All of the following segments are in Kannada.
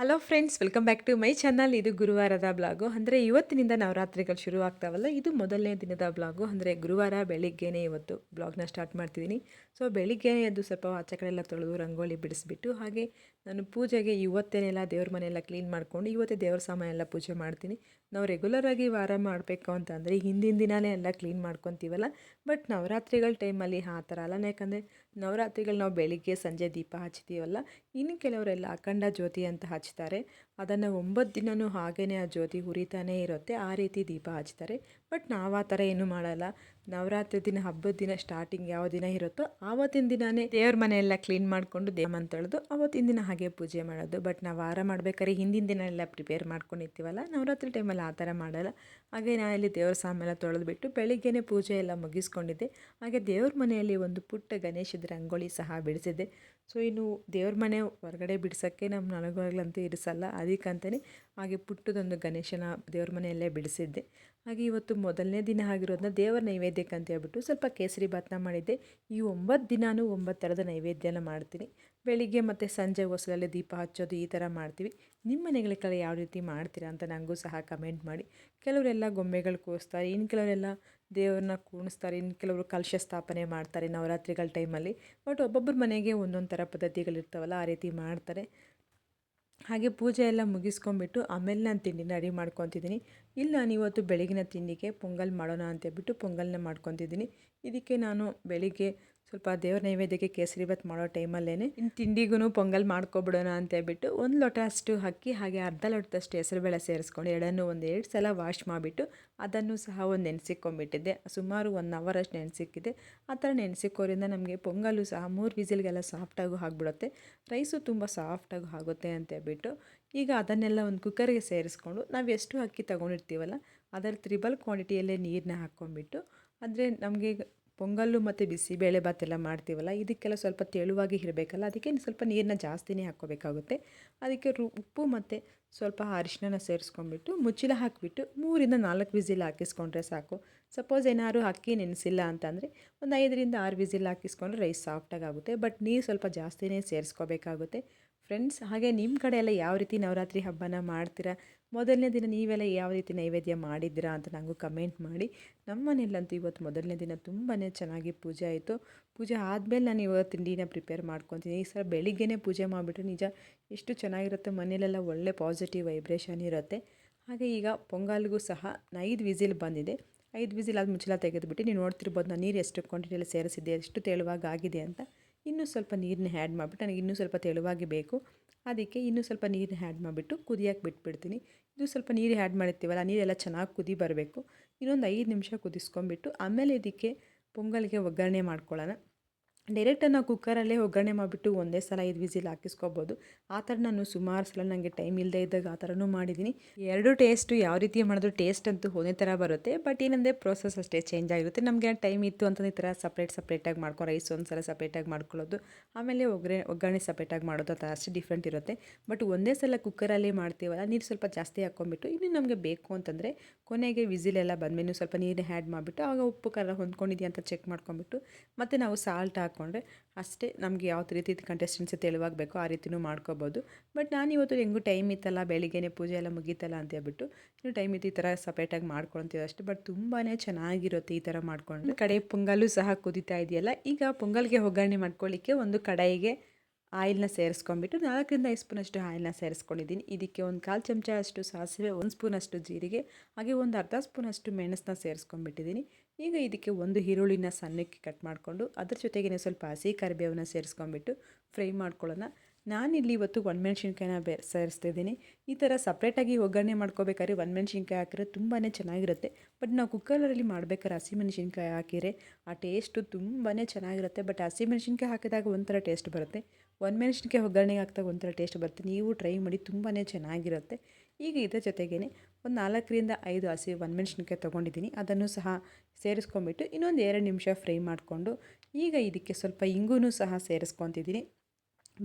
Hello friends welcome back to my channel ಇದು ಗುರುವಾರದ ಬ್ಲಾಗು ಅಂದರೆ ಇವತ್ತಿನಿಂದ ನವರಾತ್ರಿಗಳು ಶುರು ಆಗ್ತಾವಲ್ಲ, ಇದು ಮೊದಲನೇ ದಿನದ ಬ್ಲಾಗು ಅಂದರೆ ಗುರುವಾರ ಬೆಳಿಗ್ಗೆನೇ ಇವತ್ತು ಬ್ಲಾಗ್ನ ಸ್ಟಾರ್ಟ್ ಮಾಡ್ತಿದ್ದೀನಿ ಸೊ ಬೆಳಿಗ್ಗೆನೇ ಎದ್ದು ಸ್ವಲ್ಪ ಆಚೆ ಕಡೆ ಎಲ್ಲ ತೊಳೆದು ರಂಗೋಲಿ ಬಿಡಿಸ್ಬಿಟ್ಟು, ಹಾಗೆ ನಾನು ಪೂಜೆಗೆ ಇವತ್ತೇನೆಲ್ಲ ದೇವ್ರ ಮನೆಯೆಲ್ಲ ಕ್ಲೀನ್ ಮಾಡಿಕೊಂಡು, ಇವತ್ತೇ ದೇವ್ರ ಸಾಮಾನೆಲ್ಲ ಪೂಜೆ ಮಾಡ್ತೀನಿ. ನಾವು ರೆಗ್ಯುಲರಾಗಿ ವಾರ ಮಾಡಬೇಕು ಅಂತಂದರೆ ಹಿಂದಿನ ದಿನವೇ ಎಲ್ಲ ಕ್ಲೀನ್ ಮಾಡ್ಕೊತೀವಲ್ಲ ಬಟ್ ನವರಾತ್ರಿಗಳ ಟೈಮಲ್ಲಿ ಆ ಥರ ಅಲ್ಲ. ಯಾಕಂದರೆ ನವರಾತ್ರಿಗಳು ನಾವು ಬೆಳಿಗ್ಗೆ ಸಂಜೆ ದೀಪ ಹಚ್ತೀವಲ್ಲ ಇನ್ನು ಕೆಲವರೆಲ್ಲ ಅಖಂಡ ಜ್ಯೋತಿ ಅಂತ ಹಚ್ತಾರೆ. ಅದನ್ನು ಒಂಬತ್ತು ದಿನವೂ ಹಾಗೇ ಆ ಜ್ಯೋತಿ ಉರಿತಾನೇ ಇರುತ್ತೆ. ಆ ರೀತಿ ದೀಪ ಹಚ್ತಾರೆ. ಬಟ್ ನಾವು ಆ ಥರ ಏನೂ ಮಾಡಲ್ಲ. ನವರಾತ್ರಿ ದಿನ ಹಬ್ಬದ ದಿನ ಸ್ಟಾರ್ಟಿಂಗ್ ಯಾವ ದಿನ ಇರುತ್ತೋ ಆವತ್ತಿನ ದಿನವೇ ದೇವ್ರ ಮನೆಯೆಲ್ಲ ಕ್ಲೀನ್ ಮಾಡಿಕೊಂಡು ದೇವನ್ ತೊಳೆದು ಆವತ್ತಿನ ದಿನ ಹಾಗೆ ಪೂಜೆ ಮಾಡೋದು. ಬಟ್ ನಾವು ವಾರ ಮಾಡ್ಬೇಕಾದ್ರೆ ಹಿಂದಿನ ದಿನ ಎಲ್ಲ ಪ್ರಿಪೇರ್ ಮಾಡ್ಕೊಂಡಿರ್ತೀವಲ್ಲ ನವರಾತ್ರಿ ಟೈಮಲ್ಲಿ ಆ ಥರ ಮಾಡಲ್ಲ. ಹಾಗೆ ನಾನಲ್ಲಿ ದೇವ್ರ ಸಾಮೆಲ್ಲ ತೊಳೆದುಬಿಟ್ಟು ಬೆಳಿಗ್ಗೆನೇ ಪೂಜೆ ಎಲ್ಲ ಮುಗಿಸ್ಕೊಂಡಿದ್ದೆ. ಹಾಗೆ ದೇವ್ರ ಮನೆಯಲ್ಲಿ ಒಂದು ಪುಟ್ಟ ಗಣೇಶದ ರಂಗೋಲಿ ಸಹ ಬಿಡಿಸಿದ್ದೆ. ಸೊ ಇನ್ನು ದೇವ್ರ ಮನೆ ಹೊರಗಡೆ ಬಿಡ್ಸೋಕ್ಕೆ ನಮ್ಮ ನನಗಳಂತೂ ಇರಿಸಲ್ಲ. ಅದಕ್ಕಂತಲೇ ಹಾಗೆ ಪುಟ್ಟದೊಂದು ಗಣೇಶನ ದೇವ್ರ ಮನೆಯಲ್ಲೇ ಬಿಡಿಸಿದ್ದೆ. ಹಾಗೆ ಇವತ್ತು ಮೊದಲನೇ ದಿನ ಆಗಿರೋದನ್ನ ದೇವರ ನೈವೇದ್ಯಕ್ಕೆ ಅಂತ ಹೇಳ್ಬಿಟ್ಟು ಸ್ವಲ್ಪ ಕೇಸರಿ ಭಾತನ ಮಾಡಿದ್ದೆ. ಈ ಒಂಬತ್ತು ದಿನಾನೂ ಒಂಬತ್ತು ಥರದ ನೈವೇದ್ಯನ ಮಾಡ್ತೀನಿ. ಬೆಳಿಗ್ಗೆ ಮತ್ತು ಸಂಜೆ ಹೊಸಲಲ್ಲಿ ದೀಪ ಹಚ್ಚೋದು ಈ ಥರ ಮಾಡ್ತೀವಿ. ನಿಮ್ಮ ಮನೆಗಳ ಯಾವ ರೀತಿ ಮಾಡ್ತೀರಾ ಅಂತ ನನಗೂ ಸಹ ಕಮೆಂಟ್ ಮಾಡಿ. ಕೆಲವರೆಲ್ಲ ಗೊಂಬೆಗಳು ಕೂರಿಸ್ತಾರೆ, ಇನ್ನು ಕೆಲವರೆಲ್ಲ ದೇವ್ರನ್ನ ಕೂಣಿಸ್ತಾರೆ, ಇನ್ನು ಕೆಲವರು ಕಲಶ ಸ್ಥಾಪನೆ ಮಾಡ್ತಾರೆ ನವರಾತ್ರಿಗಳ ಟೈಮಲ್ಲಿ. ಬಟ್ ಒಬ್ಬೊಬ್ಬರ ಮನೆಗೆ ಒಂದೊಂದು ಥರ ಪದ್ಧತಿಗಳಿರ್ತಾವಲ್ಲ ಆ ರೀತಿ ಮಾಡ್ತಾರೆ. ಹಾಗೆ ಪೂಜೆ ಎಲ್ಲ ಮುಗಿಸ್ಕೊಂಡ್ಬಿಟ್ಟು ಆಮೇಲೆ ನಾನು ತಿಂಡಿನ ರೆಡಿ ಮಾಡ್ಕೊತಿದ್ದೀನಿ. ಇಲ್ಲ, ನಾನು ಇವತ್ತು ಬೆಳಗಿನ ತಿಂಡಿಗೆ ಪೊಂಗಲ್ ಮಾಡೋಣ ಅಂತೇಳ್ಬಿಟ್ಟು ಪೊಂಗಲ್ನ ಮಾಡ್ಕೊತಿದ್ದೀನಿ. ಇದಕ್ಕೆ ನಾನು ಬೆಳಿಗ್ಗೆ ಸ್ವಲ್ಪ ದೇವ್ರ ನೈವೇದ್ಯಕ್ಕೆ ಕೇಸರಿ ಭಾತ್ ಮಾಡೋ ಟೈಮಲ್ಲೇ ಇನ್ನು ತಿಂಡಿಗೂ ಪೊಂಗಲ್ ಮಾಡ್ಕೊಬಿಡೋಣ ಅಂತ ಹೇಳ್ಬಿಟ್ಟು ಒಂದು ಲೋಟ ಅಷ್ಟು ಅಕ್ಕಿ ಹಾಗೆ ಅರ್ಧ ಲೋಟದಷ್ಟು ಹೆಸರುಬೇಳೆ ಸೇರಿಸ್ಕೊಂಡು ಎರಡನ್ನು ಒಂದು ಎರಡು ಸಲ ವಾಶ್ ಮಾಡಿಬಿಟ್ಟು ಅದನ್ನು ಸಹ ಒಂದು ನೆನೆಸಿಕ್ಕೊಂಬಿಟ್ಟಿದ್ದೆ ಸುಮಾರು ಒನ್ ಅವರ್ ಅಷ್ಟು ನೆನೆಸಿಕ್ಕಿದೆ. ಆ ಥರ ನೆನೆಸಿಕ್ಕೋರಿಂದ ನಮಗೆ ಪೊಂಗಲ್ಲು ಸಹ ಮೂರು ವಿಸಿಲ್ಗೆಲ್ಲ ಸಾಫ್ಟಾಗೂ ಆಗಿಬಿಡುತ್ತೆ. ರೈಸು ತುಂಬ ಸಾಫ್ಟಾಗೂ ಆಗುತ್ತೆ ಅಂತ ಹೇಳ್ಬಿಟ್ಟು ಈಗ ಅದನ್ನೆಲ್ಲ ಒಂದು ಕುಕ್ಕರ್ಗೆ ಸೇರಿಸ್ಕೊಂಡು ನಾವು ಎಷ್ಟು ಅಕ್ಕಿ ತೊಗೊಂಡಿರ್ತೀವಲ್ಲ ಅದರ ತ್ರಿಬಲ್ ಕ್ವಾಂಟಿಟಿಯಲ್ಲೇ ನೀರನ್ನ ಹಾಕ್ಕೊಂಡ್ಬಿಟ್ಟು ಅಂದರೆ ನಮಗೆ ಪೊಂಗಲ್ಲು ಮತ್ತು ಬಿಸಿಬೇಳೆ ಎಲ್ಲ ಮಾಡ್ತೀವಲ್ಲ, ಇದಕ್ಕೆಲ್ಲ ಸ್ವಲ್ಪ ತೆಳುವಾಗಿ ಇರಬೇಕಲ್ಲ, ಅದಕ್ಕೆ ಸ್ವಲ್ಪ ನೀರನ್ನ ಜಾಸ್ತಿನೇ ಹಾಕ್ಕೋಬೇಕಾಗುತ್ತೆ. ಅದಕ್ಕೆ ರು, ಉಪ್ಪು ಮತ್ತು ಸ್ವಲ್ಪ ಅರಿಶಿನ ಸೇರಿಸ್ಕೊಂಡ್ಬಿಟ್ಟು ಮುಚ್ಚಿಲ ಹಾಕಿಬಿಟ್ಟು ಮೂರಿಂದ ನಾಲ್ಕು ವಿಸಿಲ್ ಹಾಕಿಸ್ಕೊಂಡ್ರೆ ಸಾಕು. ಸಪೋಸ್ ಏನಾದ್ರು ಅಕ್ಕಿ ನೆನೆಸಿಲ್ಲ ಅಂತಂದರೆ ಒಂದು ಐದರಿಂದ ಆರು ವಿಸಿಲ್ ಹಾಕಿಸ್ಕೊಂಡ್ರೆ ರೈಸ್ ಸಾಫ್ಟಾಗಿ ಆಗುತ್ತೆ ಬಟ್ ನೀರು ಸ್ವಲ್ಪ ಜಾಸ್ತಿನೇ ಸೇರಿಸ್ಕೋಬೇಕಾಗುತ್ತೆ. ಫ್ರೆಂಡ್ಸ್, ಹಾಗೆ ನಿಮ್ಮ ಕಡೆ ಎಲ್ಲ ಯಾವ ರೀತಿ ನವರಾತ್ರಿ ಹಬ್ಬನ ಮಾಡ್ತೀರಾ? ಮೊದಲನೇ ದಿನ ನೀವೆಲ್ಲ ಯಾವ ರೀತಿ ನೈವೇದ್ಯ ಮಾಡಿದ್ದೀರಾ ಅಂತ ನನಗೂ ಕಮೆಂಟ್ ಮಾಡಿ. ನಮ್ಮ ಮನೆಯಲ್ಲಂತೂ ಇವತ್ತು ಮೊದಲನೇ ದಿನ ತುಂಬಾ ಚೆನ್ನಾಗಿ ಪೂಜೆ ಆಯಿತು. ಪೂಜೆ ಆದಮೇಲೆ ನಾನು ಇವತ್ತು ತಿಂಡಿನ ಪ್ರಿಪೇರ್ ಮಾಡ್ಕೊತೀನಿ. ಈ ಸಲ ಬೆಳಿಗ್ಗೆನೇ ಪೂಜೆ ಮಾಡಿಬಿಟ್ರೆ ನಿಜ ಎಷ್ಟು ಚೆನ್ನಾಗಿರುತ್ತೆ. ಮನೆಯಲ್ಲೆಲ್ಲ ಒಳ್ಳೆ ಪಾಸಿಟಿವ್ ವೈಬ್ರೇಷನ್ ಇರುತ್ತೆ. ಹಾಗೆ ಈಗ ಪೊಂಗಲ್ಗೂ ಸಹ ಐದು ವಿಸಿಲ್ ಬಂದಿದೆ. ಐದು ವಿಸಿಲ್ ಅದು ಮುಚ್ಚಲ ತೆಗೆದುಬಿಟ್ಟು ನೀವು ನೋಡ್ತಿರ್ಬೋದು, ನಾನು ನೀರು ಎಷ್ಟು ಕ್ವಾಂಟಿಟಿಯಲ್ಲಿ ಸೇರಿಸಿದ್ದೆ, ಎಷ್ಟು ತೆಳುವಾಗಿ ಆಗಿದೆ ಅಂತ. ಇನ್ನೂ ಸ್ವಲ್ಪ ನೀರನ್ನ ಆ್ಯಡ್ ಮಾಡಿಬಿಟ್ಟು ನನಗೆ ಇನ್ನೂ ಸ್ವಲ್ಪ ತೆಳುವಾಗಿ ಬೇಕು. ಅದಕ್ಕೆ ಇನ್ನೂ ಸ್ವಲ್ಪ ನೀರನ್ನ ಆ್ಯಡ್ ಮಾಡಿಬಿಟ್ಟು ಕುದಿಯೋಕೆ ಬಿಟ್ಬಿಡ್ತೀನಿ. ಇದು ಸ್ವಲ್ಪ ನೀರು ಆ್ಯಡ್ ಮಾಡಿರ್ತೀವಲ್ಲ, ನೀರೆಲ್ಲ ಚೆನ್ನಾಗಿ ಕುದಿ ಬರಬೇಕು. ಇನ್ನೊಂದು ಐದು ನಿಮಿಷ ಕುದಿಸ್ಕೊಂಬಿಟ್ಟು ಆಮೇಲೆ ಇದಕ್ಕೆ ಪೊಂಗಲ್ಗೆ ಒಗ್ಗರಣೆ ಮಾಡ್ಕೊಳ್ಳೋಣ. ಡೈರೆಕ್ಟಾಗಿ ನಾವು ಕುಕ್ಕರಲ್ಲೇ ಒಗ್ಗರಣೆ ಮಾಡಿಬಿಟ್ಟು ಒಂದೇ ಸಲ ಐದು ವಿಸಿಲ್ ಹಾಕಿಸ್ಕೊಬೋದು. ಆ ಥರ ನಾನು ಸುಮಾರು ಸಲ ನನಗೆ ಟೈಮ್ ಇಲ್ಲದೆ ಇದ್ದಾಗ ಆ ಥರನೂ ಮಾಡಿದ್ದೀನಿ. ಎರಡು ಟೇಸ್ಟು ಯಾವ ರೀತಿ ಮಾಡಿದ್ರು ಟೇಸ್ಟ್ ಅಂತೂ ಒಂದೇ ಥರ ಬರುತ್ತೆ. ಬಟ್ ಏನಂದರೆ ಪ್ರೋಸೆಸ್ ಅಷ್ಟೇ ಚೇಂಜ್ ಆಗಿರುತ್ತೆ. ನಮಗೆ ಟೈಮ್ ಇತ್ತು ಅಂತಂದ್ರೆ ಈ ಥರ ಸಪ್ರೇಟ್ ಸಪ್ರೇಟಾಗಿ ಮಾಡ್ಕೊಂಡು ರೈಸ್ ಒಂದು ಸಲ ಸಪ್ರೇಟಾಗಿ ಮಾಡ್ಕೊಳ್ಳೋದು, ಆಮೇಲೆ ಒಗ್ಗರಣೆ ಒಗ್ಗರಣೆ ಸಪ್ರೇಟಾಗಿ ಮಾಡೋದು ಆ ಅಷ್ಟೇ ಡಿಫ್ರೆಂಟ್ ಇರುತ್ತೆ. ಬಟ್ ಒಂದೇ ಸಲ ಕುಕ್ಕರಲ್ಲಿ ಮಾಡ್ತೀವಲ್ಲ, ನೀರು ಸ್ವಲ್ಪ ಜಾಸ್ತಿ ಹಾಕ್ಕೊಂಬಿಟ್ಟು ಇನ್ನು ನಮಗೆ ಬೇಕು ಅಂತಂದರೆ ಕೊನೆಗೆ ವಿಸಿಲೆಲ್ಲ ಬಂದಮೇಲೆ ಸ್ವಲ್ಪ ನೀರನ್ನ ಆ್ಯಡ್ ಮಾಡಿಬಿಟ್ಟು ಆವಾಗ ಉಪ್ಪು ಖಾರ ಹೊಂದ್ಕೊಂಡಿದೆಯಾ ಅಂತ ಚೆಕ್ ಮಾಡ್ಕೊಂಬಿಟ್ಟು ಮತ್ತು ನಾವು ಸಾಲ್ಟ್ ಹಾಕಿ ಹಾಕ್ಕೊಂಡ್ರೆ ಅಷ್ಟೇ ನಮಗೆ ಯಾವ್ದು ರೀತಿ ಕಂಟೆಸ್ಟೆನ್ಸಿ ತೆಳುವಾಗಬೇಕು ಆ ರೀತಿಯೂ ಮಾಡ್ಕೋಬೋದು. ಬಟ್ ನಾನು ಇವತ್ತು ಹೆಂಗೂ ಟೈಮ್ ಇತ್ತಲ್ಲ, ಬೆಳಿಗ್ಗೆನೇ ಪೂಜೆ ಎಲ್ಲ ಮುಗೀತಲ್ಲ ಅಂತ ಹೇಳ್ಬಿಟ್ಟು, ಇನ್ನು ಟೈಮ್ ಇತ್ತು ಈ ಥರ ಸಪ್ರೇಟಾಗಿ ಮಾಡ್ಕೊಳ್ತೀವಿ ಅಷ್ಟೇ. ಬಟ್ ತುಂಬಾ ಚೆನ್ನಾಗಿರುತ್ತೆ ಈ ಥರ ಮಾಡ್ಕೊಂಡ್ರೆ ಕಡೆ ಪೊಂಗಲ್ಲು ಸಹ ಕುದೀತಾ ಇದೆಯಲ್ಲ, ಈಗ ಪೊಂಗಲ್ಗೆ ಒಗ್ಗರಣೆ ಮಾಡ್ಕೊಳ್ಳಿಕ್ಕೆ ಒಂದು ಕಡಾಯಿಗೆ ಆಯಿಲ್ನ ಸೇರಿಸ್ಕೊಂಡ್ಬಿಟ್ಟು, ನಾಲ್ಕರಿಂದ ಐದು ಸ್ಪೂನಷ್ಟು ಆಯಿಲ್ನ ಸೇರಿಸ್ಕೊಂಡಿದ್ದೀನಿ. ಇದಕ್ಕೆ ಒಂದು ಕಾಲು ಚಮಚ ಅಷ್ಟು ಸಾಸಿವೆ, ಒಂದು ಸ್ಪೂನಷ್ಟು ಜೀರಿಗೆ, ಹಾಗೆ ಒಂದು ಅರ್ಧ ಸ್ಪೂನಷ್ಟು ಮೆಣಸನ್ನ ಸೇರಿಸ್ಕೊಂಡ್ಬಿಟ್ಟಿದ್ದೀನಿ. ಈಗ ಇದಕ್ಕೆ ಒಂದು ಈರುಳ್ಳಿನ ಸಣ್ಣಕ್ಕೆ ಕಟ್ ಮಾಡಿಕೊಂಡು ಅದ್ರ ಜೊತೆಗೇನೆ ಸ್ವಲ್ಪ ಹಸಿ ಕರಿಬೇವನ್ನ ಸೇರಿಸ್ಕೊಂಡ್ಬಿಟ್ಟು ಫ್ರೈ ಮಾಡ್ಕೊಳ್ಳೋಣ. ನಾನಿಲ್ಲಿ ಇವತ್ತು ಒಣಮೆಣ್ಸಿನ್ಕಾಯಿನ ಬೆ, ಸೇರಿಸ್ತಿದ್ದೀನಿ. ಈ ಥರ ಸಪ್ರೇಟಾಗಿ ಒಗ್ಗರಣೆ ಮಾಡ್ಕೋಬೇಕಾದ್ರೆ ಒಣಮೆಣ್ಸಿನ್ಕಾಯಿ ಹಾಕಿದ್ರೆ ತುಂಬಾ ಚೆನ್ನಾಗಿರುತ್ತೆ. ಬಟ್ ನಾವು ಕುಕ್ಕರಲ್ಲಿ ಮಾಡ್ಬೇಕಾದ್ರೆ ಹಸಿಮೆಣ್ಸಿನ್ಕಾಯಿ ಹಾಕಿದರೆ ಆ ಟೇಸ್ಟು ತುಂಬಾ ಚೆನ್ನಾಗಿರುತ್ತೆ. ಬಟ್ ಹಸಿಮೆಣ್ಸಿನ್ಕಾಯಿ ಹಾಕಿದಾಗ ಒಂಥರ ಟೇಸ್ಟ್ ಬರುತ್ತೆ. ಒಣಮೆಣ್ಸಿನ್ಕಾಯಿ ಒಗ್ಗರಣೆಗೆ ಹಾಕಿದಾಗ ಒಂಥರ ಟೇಸ್ಟ್ ಬರುತ್ತೆ. ನೀವು ಟ್ರೈ ಮಾಡಿ ತುಂಬಾ ಚೆನ್ನಾಗಿರುತ್ತೆ. ಈಗ ಇದರ ಜೊತೆಗೇ ಒಂದು ನಾಲ್ಕರಿಂದ ಐದು ಹಸಿ ಒಣಮೆಣ್ಸಿನ್ಕಾಯಿ ತೊಗೊಂಡಿದ್ದೀನಿ. ಅದನ್ನು ಸಹ ಸೇರಿಸ್ಕೊಂಬಿಟ್ಟು ಇನ್ನೊಂದು ಎರಡು ನಿಮಿಷ ಫ್ರೈ ಮಾಡಿಕೊಂಡು ಈಗ ಇದಕ್ಕೆ ಸ್ವಲ್ಪ ಇಂಗೂ ಸಹ ಸೇರಿಸ್ಕೊತಿದ್ದೀನಿ.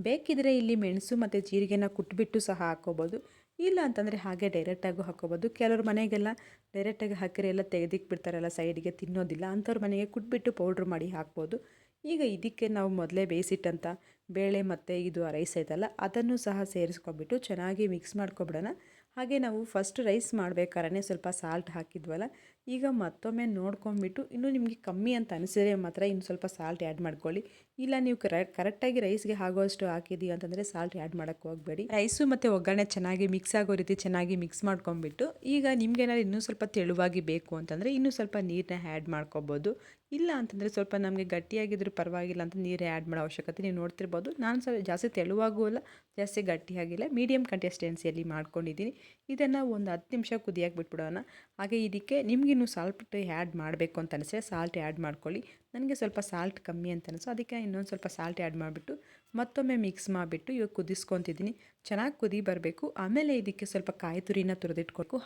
ಬೇಕಿದ್ರೆ ಇಲ್ಲಿ ಮೆಣಸು ಮತ್ತು ಜೀರಿಗೆನ ಕುಟ್ಬಿಟ್ಟು ಸಹ ಹಾಕ್ಕೋಬೋದು ಇಲ್ಲ ಅಂತಂದರೆ ಹಾಗೆ ಡೈರೆಕ್ಟಾಗೂ ಹಾಕ್ಕೋಬೋದು ಕೆಲವ್ರ ಮನೆಗೆಲ್ಲ ಡೈರೆಕ್ಟಾಗಿ ಹಾಕಿದ್ರೆ ಎಲ್ಲ ತೆಗೆದಿಕ್ಕೆ ಬಿಡ್ತಾರಲ್ಲ ಸೈಡಿಗೆ ತಿನ್ನೋದಿಲ್ಲ. ಅಂಥವ್ರ ಮನೆಗೆ ಕುಟ್ಬಿಟ್ಟು ಪೌಡ್ರ್ ಮಾಡಿ ಹಾಕ್ಬೋದು. ಈಗ ಇದಕ್ಕೆ ನಾವು ಮೊದಲೇ ಬೇಯಿಸಿಟ್ಟಂಥ ಬೇಳೆ ಮತ್ತು ಇದು ರೈಸ್ ಐತಲ್ಲ, ಅದನ್ನು ಸಹ ಸೇರಿಸ್ಕೊಂಡ್ಬಿಟ್ಟು ಚೆನ್ನಾಗಿ ಮಿಕ್ಸ್ ಮಾಡ್ಕೊಬಿಡೋಣ. ಹಾಗೆ ನಾವು ಫಸ್ಟ್ ರೈಸ್ ಮಾಡಬೇಕಾದ್ರೆ ಸ್ವಲ್ಪ ಸಾಲ್ಟ್ ಹಾಕಿದ್ವಲ್ಲ? ಈಗ ಮತ್ತೊಮ್ಮೆ ನೋಡ್ಕೊಂಬಿಟ್ಟು ಇನ್ನೂ ನಿಮಗೆ ಕಮ್ಮಿ ಅಂತ ಅನಿಸಿದ್ರೆ ಮಾತ್ರ ಇನ್ನು ಸ್ವಲ್ಪ ಸಾಲ್ಟ್ ಆ್ಯಡ್ ಮಾಡ್ಕೊಳ್ಳಿ. ಇಲ್ಲ ನೀವು ಕರೆ, ಕರೆಕ್ಟಾಗಿ ರೈಸ್ಗೆ ಆಗೋಷ್ಟು ಹಾಕಿದ್ದೀವಿ ಅಂತಂದರೆ ಸಾಲ್ಟ್ ಆ್ಯಡ್ ಮಾಡೋಕ್ಕೆ ಹೋಗಬೇಡಿ. ರೈಸು ಮತ್ತು ಒಗ್ಗರಣೆ ಚೆನ್ನಾಗಿ ಮಿಕ್ಸ್ ಆಗೋ ರೀತಿ ಚೆನ್ನಾಗಿ ಮಿಕ್ಸ್ ಮಾಡ್ಕೊಂಬಿಟ್ಟು ಈಗ ನಿಮ್ಗೇನಾದ್ರು ಇನ್ನೂ ಸ್ವಲ್ಪ ತೆಳುವಾಗಿ ಬೇಕು ಅಂತಂದರೆ ಇನ್ನೂ ಸ್ವಲ್ಪ ನೀರನ್ನ ಆ್ಯಡ್ ಮಾಡ್ಕೊಬೋದು. ಇಲ್ಲ ಅಂತಂದರೆ ಸ್ವಲ್ಪ ನಮಗೆ ಗಟ್ಟಿಯಾಗಿದ್ದರೂ ಪರವಾಗಿಲ್ಲ ಅಂತ ನೀರೇ ಆ್ಯಡ್ ಮಾಡೋ ಅವಶ್ಯಕತೆ ನೀವು ನೋಡ್ತಿರ್ಬೋದು. ನಾನು ಸ್ವಲ್ಪ ಜಾಸ್ತಿ ತೆಳುವಾಗೂ ಅಲ್ಲ, ಜಾಸ್ತಿ ಗಟ್ಟಿಯಾಗಿಲ್ಲ ಮೀಡಿಯಮ್ ಕಂಟೆಸ್ಟೆನ್ಸಿಯಲ್ಲಿ ಮಾಡ್ಕೊಂಡಿದ್ದೀನಿ. ಇದನ್ನು ಒಂದು ಹತ್ತು ನಿಮಿಷ ಕುದಿಯಾಗಿ ಬಿಟ್ಬಿಡೋಣ. ಹಾಗೆ ಇದಕ್ಕೆ ನಿಮಗಿನ್ನೂ ಸಾಲ್ಟ್ ಆ್ಯಡ್ ಮಾಡಬೇಕು ಅಂತ ಅನಿಸಿದ್ರೆ ಸಾಲ್ಟ್ ಆ್ಯಡ್ ಮಾಡ್ಕೊಳ್ಳಿ. ನನಗೆ ಸ್ವಲ್ಪ ಸಾಲ್ಟ್ ಕಮ್ಮಿ ಅಂತ ಅನಿಸು. ಅದಕ್ಕೆ ಇನ್ನೊಂದು ಸ್ವಲ್ಪ ಸಾಲ್ಟ್ ಆ್ಯಡ್ ಮಾಡಿಬಿಟ್ಟು ಮತ್ತೊಮ್ಮೆ ಮಿಕ್ಸ್ ಮಾಡಿಬಿಟ್ಟು ಇವಾಗ ಕುದಿಸ್ಕೊತಿದ್ದೀನಿ. ಚೆನ್ನಾಗಿ ಕುದಿ ಬರಬೇಕು. ಆಮೇಲೆ ಇದಕ್ಕೆ ಸ್ವಲ್ಪ ಕಾಯಿ ತುರಿನ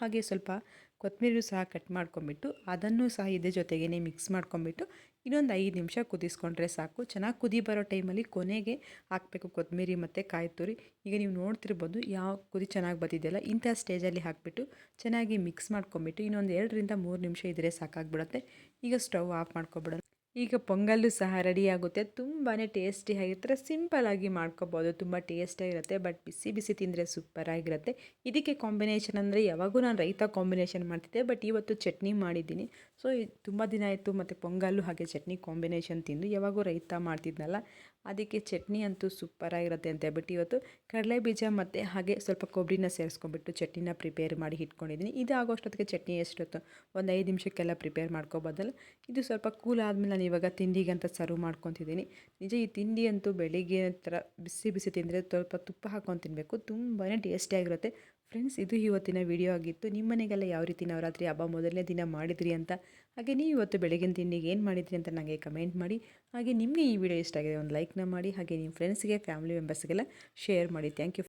ಹಾಗೆ ಸ್ವಲ್ಪ ಕೊತ್ತಂಬರಿ ಸಹ ಕಟ್ ಮಾಡ್ಕೊಂಬಿಟ್ಟು ಅದನ್ನು ಸಹ ಇದೇ ಜೊತೆಗೇ ಮಿಕ್ಸ್ ಮಾಡ್ಕೊಂಬಿಟ್ಟು ಇನ್ನೊಂದು ಐದು ನಿಮಿಷ ಕುದಿಸ್ಕೊಂಡ್ರೆ ಸಾಕು. ಚೆನ್ನಾಗಿ ಕುದಿ ಬರೋ ಟೈಮಲ್ಲಿ ಕೊನೆಗೆ ಹಾಕಬೇಕು ಕೊತ್ತಂಬರಿ ಮತ್ತು ಕಾಯಿ ತುರಿ. ಈಗ ನೀವು ನೋಡ್ತಿರ್ಬೋದು ಯಾವ ಕುದಿ ಚೆನ್ನಾಗಿ ಬಂದಿದೆಯಲ್ಲ ಇಂಥ ಸ್ಟೇಜಲ್ಲಿ ಹಾಕಿಬಿಟ್ಟು ಚೆನ್ನಾಗಿ ಮಿಕ್ಸ್ ಮಾಡ್ಕೊಂಬಿಟ್ಟು ಇನ್ನೊಂದು ಎರಡರಿಂದ ಮೂರು ನಿಮಿಷ ಇದ್ದರೆ ಸಾಕಾಗ್ಬಿಡುತ್ತೆ. ಈಗ ಸ್ಟವ್ ಆಫ್ ಮಾಡ್ಕೊಬಿಡೋಣ. ಈಗ ಪೊಂಗಲ್ಲು ಸಹ ರೆಡಿ ಆಗುತ್ತೆ. ತುಂಬಾ ಟೇಸ್ಟಿ ಆಗಿರ್ತಾರೆ ಸಿಂಪಲಾಗಿ ಮಾಡ್ಕೋಬೋದು. ತುಂಬ ಟೇಸ್ಟಿಯಾಗಿರುತ್ತೆ ಬಟ್ ಬಿಸಿ ಬಿಸಿ ತಿಂದರೆ ಸೂಪರಾಗಿರುತ್ತೆ ಇದಕ್ಕೆ ಕಾಂಬಿನೇಷನ್ ಅಂದರೆ ಯಾವಾಗೂ ನಾನು ರೈತ ಕಾಂಬಿನೇಷನ್ ಮಾಡ್ತಿದ್ದೆ. ಬಟ್ ಇವತ್ತು ಚಟ್ನಿ ಮಾಡಿದ್ದೀನಿ. ಸೊ ತುಂಬ ದಿನ ಆಯಿತು. ಮತ್ತು ಪೊಂಗಲ್ಲು ಹಾಗೆ ಚಟ್ನಿ ಕಾಂಬಿನೇಷನ್ ತಿಂದು ಯಾವಾಗೂ ರೈತ ಮಾಡ್ತಿದ್ನಲ್ಲ. ಅದಕ್ಕೆ ಚಟ್ನಿ ಅಂತೂ ಸೂಪರಾಗಿರುತ್ತೆ ಅಂತ ಹೇಳ್ಬಿಟ್ಟು ಇವತ್ತು ಕಡಲೆ ಬೀಜ ಮತ್ತು ಹಾಗೆ ಸ್ವಲ್ಪ ಕೊಬ್ಬರಿನ ಸೇರಿಸ್ಕೊಂಡ್ಬಿಟ್ಟು ಚಟ್ನಿನ ಪ್ರಿಪೇರ್ ಮಾಡಿ ಇಟ್ಕೊಂಡಿದ್ದೀನಿ. ಇದು ಆಗೋಷ್ಟೊತ್ತಿಗೆ ಚಟ್ನಿ ಎಷ್ಟೊತ್ತು ಒಂದು ಐದು ನಿಮಿಷಕ್ಕೆಲ್ಲ ಪ್ರಿಪೇರ್ ಮಾಡ್ಕೊಬೋದಲ್ಲ. ಇದು ಸ್ವಲ್ಪ ಕೂಲ್ ಆದಮೇಲೆ ನಾನು ಇವಾಗ ತಿಂಡಿಗೆ ಅಂತ ಸರ್ವ್ ಮಾಡ್ಕೊತಿದ್ದೀನಿ. ನಿಜ ಈ ತಿಂಡಿ ಅಂತೂ ಬೆಳಿಗ್ಗೆ ಥರ ಬಿಸಿ ಬಿಸಿ ತಿಂದರೆ ಸ್ವಲ್ಪ ತುಪ್ಪ ಹಾಕ್ಕೊಂಡು ತಿನ್ನಬೇಕು ತುಂಬಾ ಟೇಸ್ಟಿಯಾಗಿರುತ್ತೆ ಫ್ರೆಂಡ್ಸ್ ಇದು ಇವತ್ತಿನ ವಿಡಿಯೋ ಆಗಿತ್ತು. ನಿಮ್ಮ ಮನೆಗೆಲ್ಲ ಯಾವ ರೀತಿ ನವರಾತ್ರಿ ಹಬ್ಬ ಮೊದಲನೇ ದಿನ ಮಾಡಿದ್ರಿ ಅಂತ? ಹಾಗೆ ನೀವು ಇವತ್ತು ಬೆಳಗಿನ ತಿಂಡಿಗೆ ಏನು ಮಾಡಿದ್ರಿ ಅಂತ ನನಗೆ ಕಮೆಂಟ್ ಮಾಡಿ. ಹಾಗೆ ನಿಮಗೆ ಈ ವಿಡಿಯೋ ಇಷ್ಟ ಆಗಿದೆ, ಒಂದು ಲೈಕ್ನ ಮಾಡಿ. ಹಾಗೆ ನಿಮ್ಮ ಫ್ರೆಂಡ್ಸ್ಗೆ ಫ್ಯಾಮಿಲಿ ಮೆಂಬರ್ಸ್ಗೆಲ್ಲ ಶೇರ್ ಮಾಡಿ. Thank you